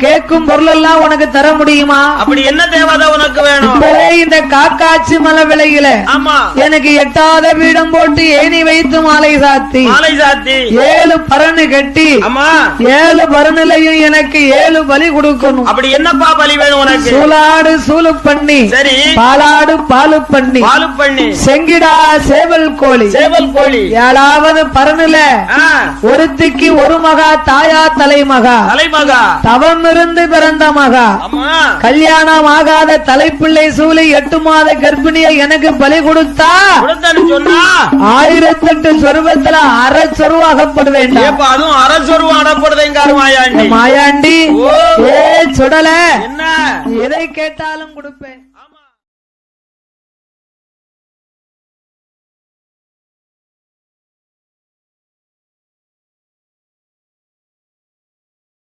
கேட்கும் பொருள் எல்லாம் உனக்கு தர முடியுமா? அப்படி என்ன தேவதை உனக்கு வேணும்? இந்த காக்காட்சி மலை விலையில ஆமா. எனக்கு எட்டாத பீடம் போட்டு ஏணி வைத்து மாலை சாத்தி. மாலை சாத்தி. ஏழு பரணு கட்டி ஆமா. ஏழு பரநிலையும் எனக்கு ஏழு பலி கொடுக்கணும். அப்படி என்னப்பா பலி வேணும் உனக்கு? சூலாடு சூலு பண்ணி சரி. பாலாடு பாலு பண்ணி பாலு பண்ணி. செங்கிடா சேவல் கோழி. சேவல் கோழி. ஏழாவது பரநில. ஆ, ஒருத்திக்கு ஒரு மகா தாயா தலைமகா. தலைமகா. தவம் இருந்து பிறந்த மகா. கல்யாணம் ஆகாத தலைப்பிள்ளை சூழி எட்டு மாத கர்ப்பிணியை எனக்கு பலி கொடுத்தா சொன்னா. ஆயிரத்தெட்டு சொருபத்துல அரை சொருவாகப்படுவேன். ஏப்பா அதுவும் அரசொரு அடப்படுதைங்காரு மாயாண்டி. மாயாண்டி ஓ. ஏ சுடல. என்ன? எதை கேட்டாலும் கொடுப்பேன்.